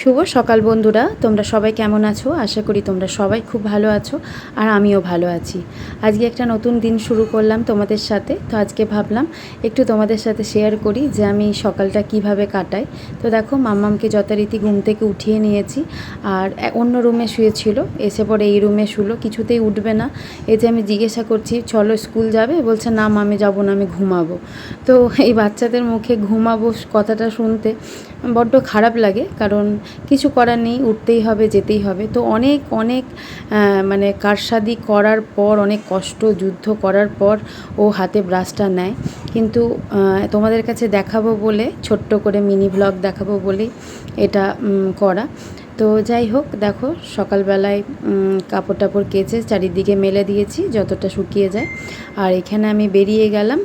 শুভ সকাল বন্ধুরা। তোমরা সবাই কেমন আছো? আশা করি তোমরা সবাই খুব ভালো আছো আর আমিও ভালো আছি। আজকে একটা নতুন দিন শুরু করলাম তোমাদের সাথে। তো আজকে ভাবলাম একটু তোমাদের সাথে শেয়ার করি যে আমি সকালটা কীভাবে কাটাই। তো দেখো মাম্মামকে যথারীতি ঘুম থেকে উঠিয়ে নিয়েছি আর অন্য রুমে শুয়েছিল। এসে পরে এই রুমে শুলো কিছুতেই উঠবে না। এই যে আমি জিজ্ঞাসা করছি চলো স্কুল যাবে? বলছে না মা, আমি যাব না আমি ঘুমাবো। তো এই বাচ্চাদের মুখে ঘুমাবো কথাটা শুনতে বড্ড খারাপ লাগে। কারণ কিছু করার নেই, উঠতেই হবে, যেতেই হবে। তো অনেক অনেক মানে কারসাদি করার পর, অনেক কষ্ট, যুদ্ধ করার পর ও হাতে ব্রাশটা নেয়। কিন্তু তোমাদের কাছে দেখাবো বলে, ছোট্ট করে মিনি ব্লগ দেখাবো বলেই এটা করা। তো যাই হোক, দেখো, সকালবেলায় কাপড় টাপড় কেচে চারিদিকে মেলে দিয়েছি, যতটা শুকিয়ে যায়। আর এখানে আমি বেরিয়ে গেলাম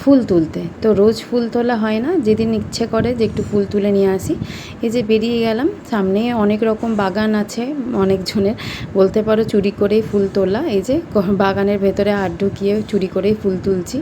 ফুল তুলতে। তো রোজ ফুল তোলা হয় না, যেদিন ইচ্ছে করে যে একটু ফুল তুলে নিয়ে আসি। এই যে বেরিয়ে গেলাম, সামনে অনেক রকম বাগান আছে অনেকজনের বলতে পারো চুরি করেই ফুল তোলা, এই যে বাগানের ভেতরে হাত ঢুকিয়ে চুরি করেই ফুল তুলছি।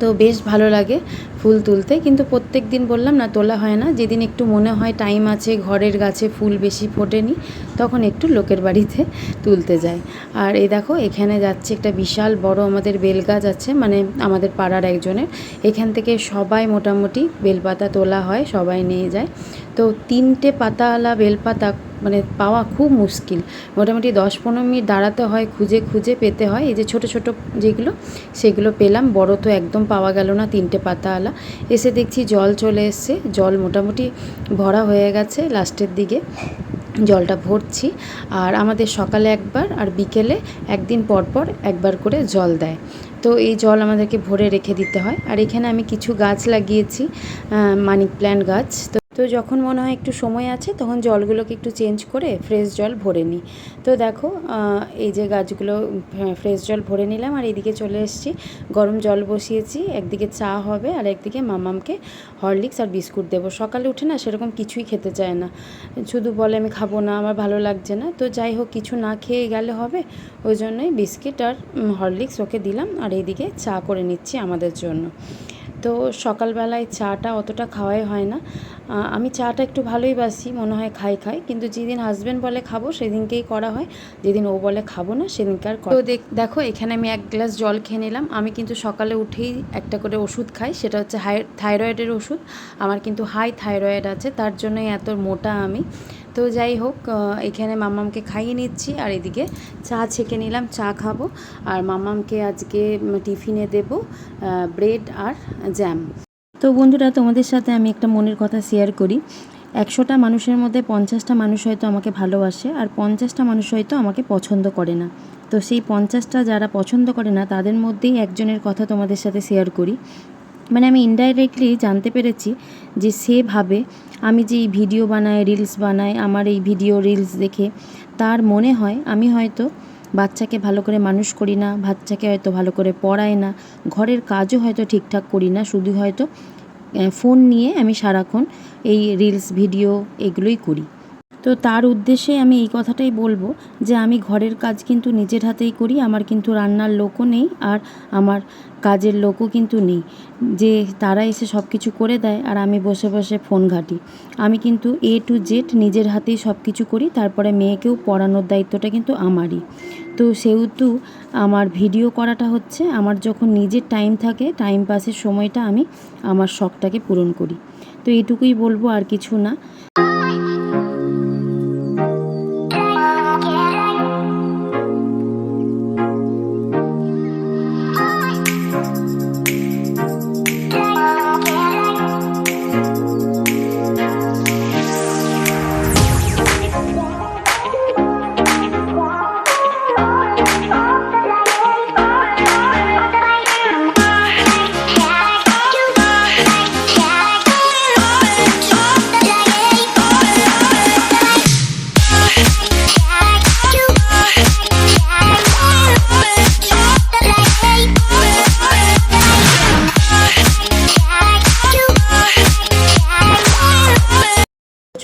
তো বেশ ভালো লাগে ফুল তুলতে। কিন্তু প্রত্যেক দিন বললাম না, তোলা হয় না। যেদিন একটু মনে হয় টাইম আছে, ঘরের গাছে ফুল বেশি ফোটেনি, তখন একটু লোকের বাড়িতে তুলতে যায় আর এই দেখো, এখানে যাচ্ছে একটা বিশাল বড় আমাদের বেল গাছ আছে মানে আমাদের পাড়ার একজনের। এখান থেকে সবাই মোটামুটি বেলপাতা তোলা হয়, সবাই নিয়ে যায়। তো তিনটে পাতাওয়ালা বেলপাতা মানে পাওয়া খুব মুশকিল। মোটামুটি দশ পনেরো মিনিট দাঁড়াতে হয়, খুঁজে খুঁজে পেতে হয়। এই যে ছোট ছোট যেগুলো, সেগুলো পেলাম। বড় তো একদম পাওয়া গেল না, তিনটে পাতাওয়ালা। এসে দেখছি জল চলে এসছে। জল মোটামুটি ভরা হয়ে গেছে লাস্টের দিকে। জলটা ভরছি। আর আমাদের সকালে একবার আর বিকেলে একদিন পর পর একবার করে জল দেয়। তো এই জল আমাদেরকে ভরে রেখে দিতে হয়। আর এখানে আমি কিছু গাছ লাগিয়েছি মানি প্ল্যান্ট গাছ। তো তো যখন মনে হয় একটু সময় আছে, তখন জলগুলোকে একটু চেঞ্জ করে ফ্রেশ জল ভরে নিই। তো দেখো এই যে গাছগুলো ফ্রেশ জল ভরে নিলাম আর এইদিকে চলে এসেছি। গরম জল বসিয়েছি, একদিকে চা হবে আর একদিকে মামামকে হরলিক্স আর বিস্কুট দেবো। সকালে উঠে না সেরকম কিছুই খেতে চায় না। শুধু বলে আমি খাব না, আমার ভালো লাগছে না। তো যাই হোক, কিছু না খেয়ে গেলে হবে, ওই জন্যই বিস্কিট আর হরলিক্স ওকে দিলাম আর এইদিকে চা করে নিচ্ছি আমাদের জন্য। তো সকালবেলায় চাটা অতটা খাওয়াই হয় না। আমি চাটা একটু ভালোই বাসি মনে হয় খাই খাই। কিন্তু যেদিন হাজব্যান্ড বলে খাব সেদিনকেই করা হয়। যেদিন ও বলে খাব না সেদিনকে আর তো দেখ- দেখো এখানে আমি এক গ্লাস জল খেয়ে নিলাম। আমি কিন্তু সকালে উঠেই একটা করে ওষুধ খাই সেটা হচ্ছে হাই থাইরয়েডের ওষুধ। আমার কিন্তু হাই থাইরয়েড আছে তার জন্যই এত মোটা আমি। তো যাই হোক এখানে মামামকে খাইয়ে নিচ্ছি আর এদিকে চা ছেঁকে নিলাম, চা খাব। আর মামামকে আজকে টিফিনে দেবো ব্রেড আর জ্যাম। তো বন্ধুরা, তোমাদের সাথে আমি একটা মনের কথা শেয়ার করি। একশোটা মানুষের মধ্যে পঞ্চাশটা মানুষ হয়তো আমাকে ভালোবাসে আর পঞ্চাশটা মানুষ হয়তো আমাকে পছন্দ করে না। তো সেই পঞ্চাশটা যারা পছন্দ করে না, তাদের মধ্যেই একজনের কথা তোমাদের সাথে শেয়ার করি। মানে আমি ইনডাইরেক্টলি জানতে পেরেছি যে সে ভাবে আমি যে এই ভিডিও বানাই রিলস বানাই, আমার এই ভিডিও রিলস দেখে তার মনে হয় আমি হয়তো বাচ্চাকে ভালো করে মানুষ করি না, বাচ্চাকে হয়তো ভালো করে পড়াই না, ঘরের কাজও হয়তো ঠিকঠাক করি না, শুধু হয়তো ফোন নিয়ে আমি সারাক্ষণ এই রিলস ভিডিও এগুলোই করি। তো তার উদ্দেশ্যে আমি এই কথাটাই বলব যে আমি ঘরের কাজ কিন্তু নিজের হাতেই করি, আমার কিন্তু রান্নার লোকও নেই আর আমার কাজের লোকও কিন্তু নেই। যে তারা এসে সব কিছু করে দেয় আর আমি বসে বসে ফোন ঘাঁটি। আমি কিন্তু এ টু জেড নিজের হাতেই সব কিছু করি, তারপরে মেয়েকেও পড়ানোর দায়িত্বটা কিন্তু আমারই। তো সেহেতু আমার ভিডিও করাটা হচ্ছে, আমার যখন নিজের টাইম থাকে, টাইম পাসের সময়টা আমি আমার শখটাকে পূরণ করি। তো এটুকুই বলব আর কিছু না।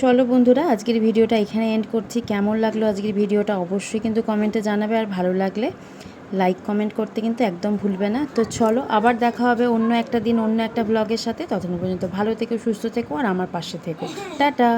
চলো বন্ধুরা, আজকের ভিডিওটা এখানে এন্ড করছি। কেমন লাগল আজকের ভিডিওটা অবশ্যই কিন্তু কমেন্টে জানাবে, আর ভালো লাগলে লাইক কমেন্ট করতে কিন্তু একদম ভুলবে না। তো চলো, আবার দেখা হবে অন্য একটা দিন, অন্য একটা ব্লগের সাথে। ততক্ষণ পর্যন্ত ভালো থেকো, সুস্থ থেকো, আর আমার পাশে থেকো। টাটা!